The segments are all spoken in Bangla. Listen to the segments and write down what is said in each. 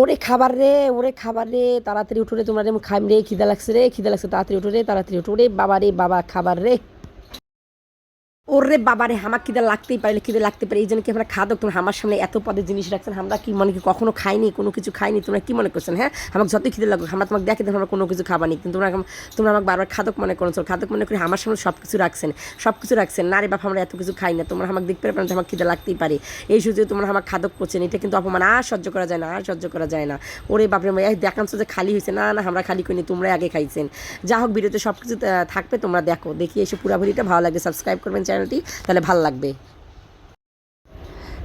ওরে খাবার রে, ওরে খাবার রে, তাড়াতাড়ি উঠো রে, তোমরা খাইম রে, খিদা লাগছে রে, খিদা লাগছে, তাড়াতাড়ি উঠো রে, তাড়াতাড়ি উঠো রে, বাবা রে, বাবা, খাবার রে। ওরে বাবা রে আমার খিদে লাগতেই পারে খিদে লাগতে পারে? এই জন্য কি আমরা খাদক? তোমরা আমার সামনে এত পদের জিনিস রাখছেন, আমরা কি মনে কি কখনো খাইনি, কোনো কিছু খাইনি? তোমরা কি মনে করছেন হ্যাঁ? আমাকে যতই খিদে লাগুক, আমরা তোমাকে দেখে আমরা কোনো কিছু খাবানি। কিন্তু তোমরা তোমরা আমাকে বারবার খাদক মনে করছ খাদক মনে করে আমার সামনে সব কিছু রাখছেন সব কিছু রাখছেন। না রে বাপ, আমরা এত কিছু খাই না, তোমরা আমাকে দেখতে পারেন আমার খিদে লাগতেই পারে। এই সুযোগে তোমরা আমার খাদক করছেন, এটা কিন্তু অপমান আর সহ্য করা যায় না, আর সহ্য করা যায় না। ওরে বাপরে এই দেখাচ্ছ যে খালি হয়েছে না না, আমরা খালি করিনি তোমরা আগে খাইছেন। যা হোক ভিডিওতে সব কিছু থাকবে, তোমরা দেখো। দেখি এসে পুরো ভিডিওটা ভালো লাগে সাবস্ক্রাইব করবেন চ্যানেলটি তাহলে ভালো লাগবে।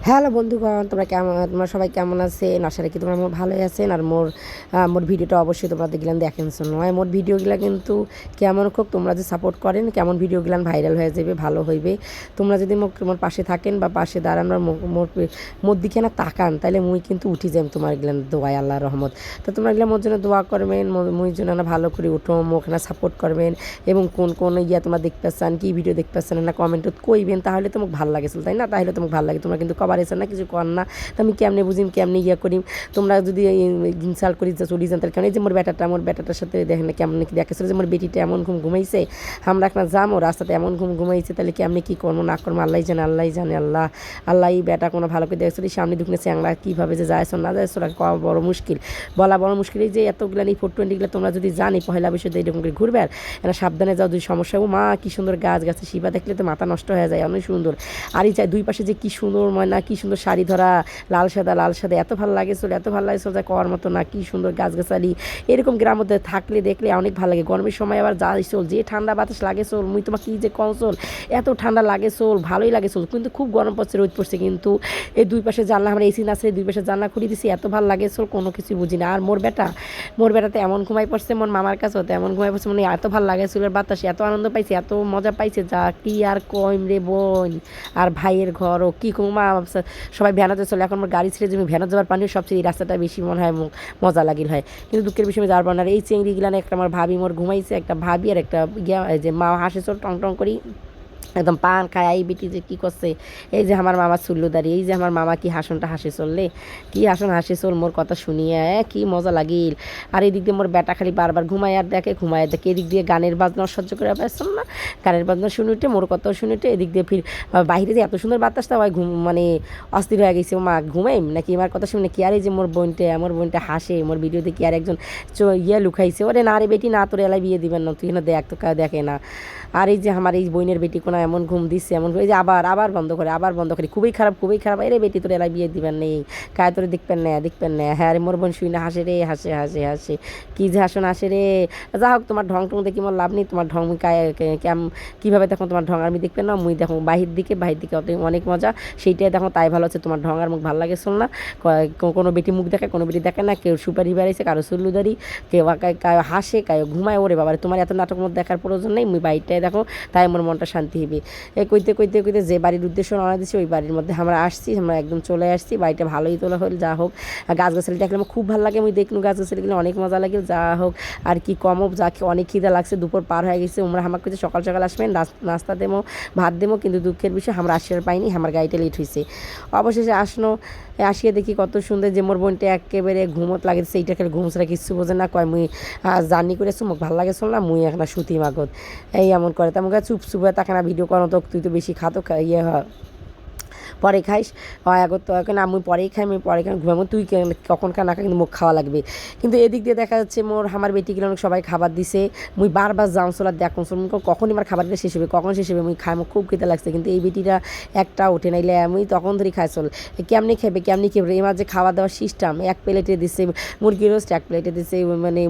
হ্যালো বন্ধুগণ, তোমরা কেমন? তোমরা সবাই কেমন আছেন? আশা রাখি তোমরা মোর ভালোই আছেন। আর মোর মোর ভিডিওটা অবশ্যই তোমরা দেখলেন, দেখেন নয় মোর ভিডিওগুলো কিন্তু কেমন খুব তোমরা যে সাপোর্ট করেন, কেমন ভিডিওগুলো ভাইরাল হয়ে যাবে, ভালো হইবে। তোমরা যদি মোক মোর পাশে থাকেন বা পাশে দাঁড়ান বা মোর মোর দিকে না তাকান তাহলে মুই কিন্তু উঠি যাই তোমার গেলেন দোয়াই আল্লাহ রহমত। তো তোমরা এগুলো মোর জন্য দোয়া করবেন মুই জন্য না ভালো করে উঠো মোকে না সাপোর্ট করবেন, এবং কোন কোন ইয়া তোমরা দেখতে চান কি ভিডিও দেখতে পাচ্ছেন না কমেন্টত কইবেন, তাহলে তোমাকে ভালো লাগেছিল তাই না? তাহলে তোমাকে ভালো লাগে, তোমরা কিন্তু কবার এসে না, কিছু কর না। তো আমি কেমনে বুঝিম, কেমনে ইয়া করিম? তোমরা যদি ইনসাল করি চলি যান তাহলে কেন এই যে মোর বেটাটা, মোর বেটাটার সাথে দেখেন না কেমন কি দেখেছিল যে মোর বেটিটা এমন ঘুম ঘুমাইছে, আমরা না যামো রাস্তাতে, এমন ঘুম ঘুমাইছে, তাহলে কেমনে কী করব, না করব? আল্লাহ জানে আল্লাহ জানে, আল্লাহ আল্লাহ এই বেটা কোনো ভালো করে দেখছিল সামনে দুখনে চ্যাংলা কীভাবে যে যায় না যায় ওরা কওয়া বড় মুশকিল। বলা বড় মুশকিল, এই যে এতগুলো এই ফোর টোয়েন্টিগুলো তোমরা যদি জানি পয়লা বৈশাখ এরকম করে ঘুরবে আর এরা সাবধানে যাও, যদি সমস্যা ও মা, কি সুন্দর গাছ গাছে শিবা দেখলে তো মাথা নষ্ট হয়ে যায়, অনেক সুন্দর। আর এই চাই দুই পাশে যে কি সুন্দর ময়না কি সুন্দর শাড়ি ধরা, লাল সাদা লাল সাদা, এত ভালো লাগে চলে, এত ভালো লাগে চলে কর মতো না, কি সুন্দর গাছগাছালি। এরকম গ্রাম মধ্যে থাকলে দেখলে অনেক ভালো লাগে। গরমের সময় আবার যা চল, যে ঠান্ডা বাতাস লাগে চল, মুই তোমার কি যে কম চল, এত ঠান্ডা লাগে চল, ভালোই লাগে চল, কিন্তু খুব গরম পড়ছে, রোদ পড়ছে, কিন্তু এই দুই পাশে জানলা, আমরা এসি না দুই পাশে জানলা খুলে দিছি, এত ভালো লাগে চল, কোনো কিছু বুঝি না। আর মোর বেটা, মোর বেটাতে এমন ঘুমাই পড়ছে, মোর মামার কাছে হতে এমন ঘুমাই পড়ছে মানে এত ভালো লাগে চুলের বাতাস, এত আনন্দ পাইছে, এত মজা পাইছে, যা কি আর কইম রে বোন। আর ভাইয়ের ঘর ও কি কুমা সবাই ভ্যানাতে চলে, এখন আমার গাড়ি ছেড়ে যদি ভ্যানাত যাওয়ার পানি সবচেয়ে এই রাস্তাটা বেশি মনে হয় মজা লাগিল হয় কিন্তু দুঃখের বিষয়ে যাওয়ার পারে। এই চেংড়ি গিলানে একটা আমার ভাবি মোর ঘুমাইছে, একটা ভাবি আর একটা ইয়া যে মা হাসে চোর, টং টং করি একদম পান খায়, এই বেটি যে কী করছে, এই যে আমার মামা চুল্লু দাঁড়িয়ে এই যে আমার মামা কি হাসনটা হাসি চললে, কি হাসন হাসি চল মোর কথা শুনিয়ে কি মজা লাগিল। আর এদিক দিয়ে মোর বেটা খালি বারবার ঘুমায় আর দেখে ঘুমায় দেখে, এদিক দিয়ে গানের বাজনা সহ্য করে পারছেন না। গানের বাজনা শুনিটে মোর কথাও শুনিটে এদিক দিয়ে ফির বাইরে যে এত সুন্দর বাতাস তা ঘুম মানে অস্থির হয়ে গেছে মা, ঘুমাইম? নাকি আমার কথা শুনে কি আর এই যে মোর বোনটা আমার বোনটা হাসে, মোর ভিডিও দেখি আর একজন ইয়ে লুকাইছে, ওরে না রে বেটি, না তোর এলাই বিয়ে দিবেন না, তুই না দেখ তো দেখে না। আর এই যে আমার এই বোনের বেটি কোনো এমন ঘুম দিচ্ছে এমন এই যে আবার আবার বন্ধ করে, আবার বন্ধ করে, খুবই খারাপ খুবই খারাপ। এরে বেটি, তোর এলাই বিয়ে দিবেন নেই। কায় তোরে দেখবেন না দেখবেন না। হ্যাঁ রে মোর বোন শুই না, হাসে রে, হাসে হাসে হাসে। কি যে হাসন, হাসে রে। যা হোক, তোমার ঢং টং দেখি মোর লাভ নেই, তোমার ঢং কায় কেম কীভাবে দেখো তোমার ঢং আমি দেখবেন না, মুই দেখো বাহির দিকে বাহির দিকে অত অনেক মজা। সেইটাই দেখো, তাই ভালো হচ্ছে তোমার ঢং আর মুখ ভালো লাগে শোন না। কোনো বেটি মুখ দেখে, কোনো বেটি দেখে না, কেউ সুপারি বেড়াইছে, কারও সুল্লুদারি, কেউ কায়ো হাসে, কায়ো ঘুমায়, ওরে বাবারে, তোমার এত নাটক মধ্যে দেখার প্রয়োজন নেই, মুই বাড়িটাই দেখো, তাই আমার মনটা শান্তি হবে এ কইতে কইতে কইতে যে বাড়ির উদ্দেশ্য রওনা দিচ্ছি ওই বাড়ির মধ্যে আমরা আসছি, আমরা একদম চলে আসছি। বাড়িটা ভালোই তোলা হল, যা হোক। আর গাছ গাছালি দেখলে আমার খুব ভালো লাগে, আমি দেখলু গাছ গাছালি গেলে অনেক মজা লাগে, যা হোক। আর কি কম হোক যা অনেক খিদা লাগছে, দুপুর পার হয়ে গেছে আমরা আমার কাছে সকাল সকাল আসবেন, নাস- নাস্তা দেবো ভাত দেবো কিন্তু দুঃখের বিষয়, আমরা আসিয়ার পাইনি, আমার গাড়িটা লেট হয়েছে অবশেষে আসনো আসিয়ে দেখি কত সুন্দর যে মোর বোনটা একেবারে ঘুমত লাগেছে সেইটা খেলে ঘুম ছাড়া কিচ্ছু বোঝে না, কয় মুই জার্নি করেছ মোক ভালো লাগে শুনলাম, মুই এখন সুতি মাগত। এই এমন করে তেমন করে চুপ চুপ তাকে না ভিডিও করো তো তুই তো বেশি খাতো ইয়ে হয়। পরে খাইস। হয় আগত তো এখন আমি পরেই খাই, আমি পরে খাই, ঘুমাবো, তুই কখন খা না খা, কিন্তু মুখ খাওয়া লাগবে। কিন্তু এদিক দিয়ে দেখা যাচ্ছে মোর আমার বেটিগুলো অনেক সবাই খাবার দিছে। মুই বারবার চলার দেখুন শুনুন কখন আমার খাবারটা শেষ হবে, কখন শেষ হবে? মুই খাই মুখ খুব খেতে লাগছে, কিন্তু এই বেটিটা একটা উঠে নাইলে আমি তখন ধরে খাই চল। কেমনি খেবে কেমনি খেবে? এই মাঝে খাওয়া দাওয়ার সিস্টেম এক প্লেটে দিছে মুরগির রোস্ট এক প্লেটে দিচ্ছে মানে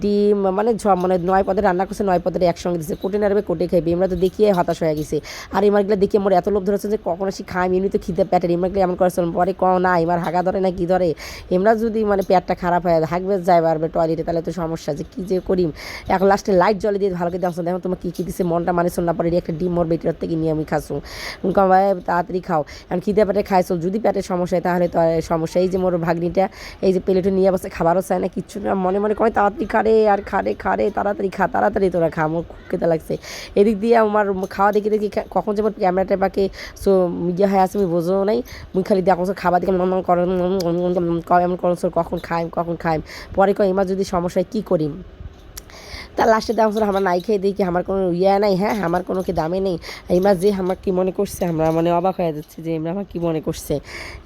ডিম মানে ঝ- মানে নয় পদের রান্না করছে, নয় পদের একসঙ্গে দিচ্ছে কোটে নাড়বে, কোটে খাইবে আমরা তো দেখিয়ে হতাশ হয়ে গেছে। আর এমারগুলো দেখে মোর এত লোভ ধরেছে যে কখন আসি খাই এমনি তো খিদে পেটের এমারগুলো এমন করেছিল পরে ক না এমার হাগা ধরে না কি ধরে? এমরা যদি মানে পেটটা খারাপ হয়, হাগবে যায় পারবে টয়লেটে তাহলে তো সমস্যা যে কী যে করিম। এখন লাস্টে লাইট জলে দিয়ে ভালো করে দেখো দেখো তোমার কী কী দিচ্ছে মনটা মানে না, পরে একটা ডিম মোর বেটির থেকে নিয়ে আমি খাসু। ভাই, তাড়াতাড়ি খাও। এখন খিদে পেটে খাইছো, যদি পেটের সমস্যা হয়, তাহলে তো সমস্যা। এই যে মোর ভাগ্নিটা, এই যে প্লেটে নিয়ে বসে খাবারও চায় না, কিচ্ছু না। মনে মনে কয়, তাড়াতাড়ি খারে আর খারে খারে তাড়াতাড়ি খা, তাড়াতাড়ি তোরা খা আমার খুব খেতে লাগছে। এদিক দিয়ে আমার খাওয়া দেখে দেখি কখন যেমন ক্যামেরাটা বাকে সো ইয়ে খাই আছে আমি বোঝো নাই। মুই খালি দেখো খাবার দিকে মন করেন এমন কখন খাইম কখন খাইম। পরে কয়, এবার যদি সমস্যায় কী করি তার লাস্টে দাম শুনে আমার নাই, খেয়ে দেখি, আমার কোনো ইয়ে নাই হ্যাঁ আমার কোনো কি দামে নেই। এই মাস যে আমার কি মনে করছে, আমরা মানে অবাক হয়ে যাচ্ছে যে এমরা আমার কি মনে করছে।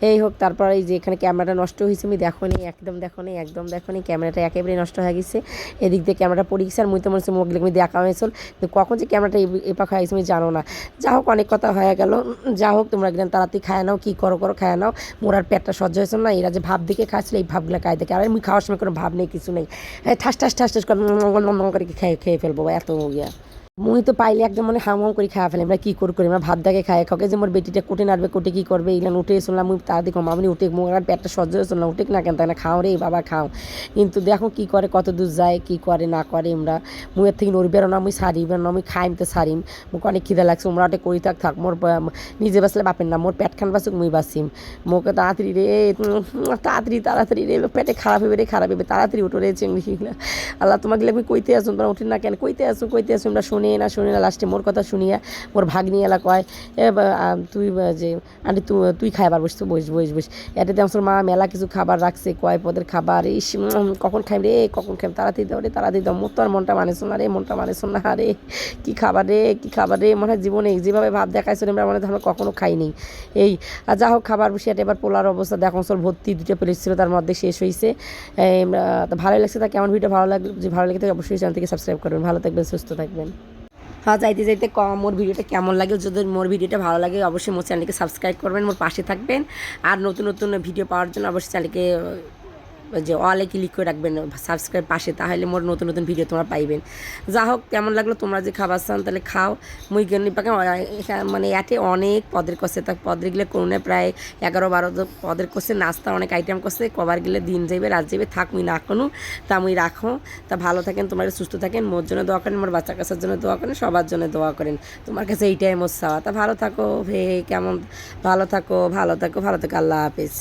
এই হোক, তারপর এই যে এখানে ক্যামেরাটা নষ্ট হয়েছে, আমি দেখো নি একদম দেখো নি একদম দেখো নি ক্যামেরাটা একেবারে নষ্ট হয়ে গেছে। এদিক দিয়ে ক্যামেরাটা পড়ে গেছে, আর মুই তো মনে হচ্ছে মুখগুলো আমি দেখা হয়েছিল। কখন যে ক্যামেরাটা এপাক হয়ে গেছে, আমি জানো না। যা হোক, অনেক কথা হয়ে গেল। যা হোক, তোমরা একদিন তাড়াতাড়ি খায় নাও, কী করো করো, খায় নাও। মোর আর পেটটা সহ্য হয়েছিল না, এরা যে ভাব দিকে খাচ্ছিল, এই ভাবগুলো খায় দেখে। আর আমি খাওয়ার সময় কোনো ভাব নেই, কিছু নেই। ঠাস ঠাস ঠাস ঠাস করে করে খেয়ে খেয়ে ফেলব এত ইয়া মুই তো পাইলে একদম মানে হাম হাম করে খাওয়া ফেলে আমরা কী করে করি আমরা ভাত দাগে খাই খকে যে মোর বেটিটা কোটে নাড়বে, কোটে কী করবে এগুলো উঠে শুনলাম, মুই তার দেখো মামনি উঠে মোর পেটটা সহ্য হয়েছিল না উঠে না কেন, তাই না খাও রে, বাবা খাও। কিন্তু দেখো কী করে, কত দূর যায়, কী করে, না করে আমরা। মুই এর থেকে নড়বেরও না, মুই সারিবেন না, মুই খাইম তো সারিম। মুখ অনেক খিদে লাগছে ওমরা ওটা করি থাক থাক, মোর নিজে বাসলে বাপের না মোর পেট খান বাসুক মুই বাসিম মোকে তাড়াতাড়ি রে, তাড়াতাড়ি তাড়াতাড়ি রে, পেটে খারাপ হবে রে, খারাপ হবে তাড়াতাড়ি উঠো রে চিংড়িগুলা আল্লাহ তোমাকে আমি কইতে আসুন, তোমরা উঠি না কেন, কইতে আসুন কইতে আসুন, আমরা শুনে। না শুনে না লাস্টে মোর কথা শুনিয়া মোর ভাগ্নি এলা কয়, এ তুই যে, আন্টি তুই খাইবার বসছো বস বস বস। এটাতে আমার মা মেলা কিছু খাবার রাখছে, কয়, পদের খাবার, ইস কখন খাইম রে, কখন খাইম, তাড়াতাড়ি দাও রে, তাড়াতাড়ি দাও। মোর তো আর মনটা মানে শোনা রে, মনটা মানে শোনা রে, কী খাবার রে, কী খাবার রে, মনে হয় জীবনে যেভাবে ভাব দেখাইছিল আমরা মনে আমরা কখনো খাইনি এই, আর যা হোক খাবার বসে এটা এবার পোলার অবস্থা। দেখো সব ভর্তি দুটো প্লেট ছিল, তার মধ্যে শেষ হয়েছে তো ভালো লাগছে, তা কেমন ভিডিও ভালো লাগল যে ভালো লাগে থাকে অবশ্যই চ্যানেল থেকে সাবস্ক্রাইব করবেন। ভালো থাকবেন, সুস্থ থাকবেন। হ্যাঁ যাইতে যাইতে মোর ভিডিওটা কেমন লাগে? যদি মোর ভিডিওটা ভালো লাগে, অবশ্যই মোর চ্যানেলকে সাবস্ক্রাইব করবেন, মোর পাশে থাকবেন। আর নতুন নতুন ভিডিও পাওয়ার জন্য অবশ্যই চ্যানেলকে যে অলে ক্লিক করে রাখবেন সাবস্ক্রাইব পাশে, তাহলে মোর নতুন নতুন ভিডিও তোমরা পাইবেন। যা হোক, কেমন লাগল তোমরা যে খাবার চান, তাহলে খাও। মুই গেনি পাকে মানে এতে অনেক পদের করছে তা পদের গেলে কোনো প্রায় এগারো বারো পদের করছে নাস্তা অনেক আইটেম করছে কবার গেলে দিন যাইবে, রাত যাইবে, থাক মুই না কোনো, তা মুই রাখো। তা ভালো থাকেন, তোমরা সুস্থ থাকেন, মোর জন্য দোয়া করেন, মোর বাচ্চা কাছের জন্য দোয়া করেন, সবার জন্য দোয়া করেন। তোমার কাছে এইটাই মোর চাওয়া। তা ভালো থাকো, হে, কেমন, ভালো থাকো ভালো থাকো ভালো থাকো, আল্লাহ হাফিজ।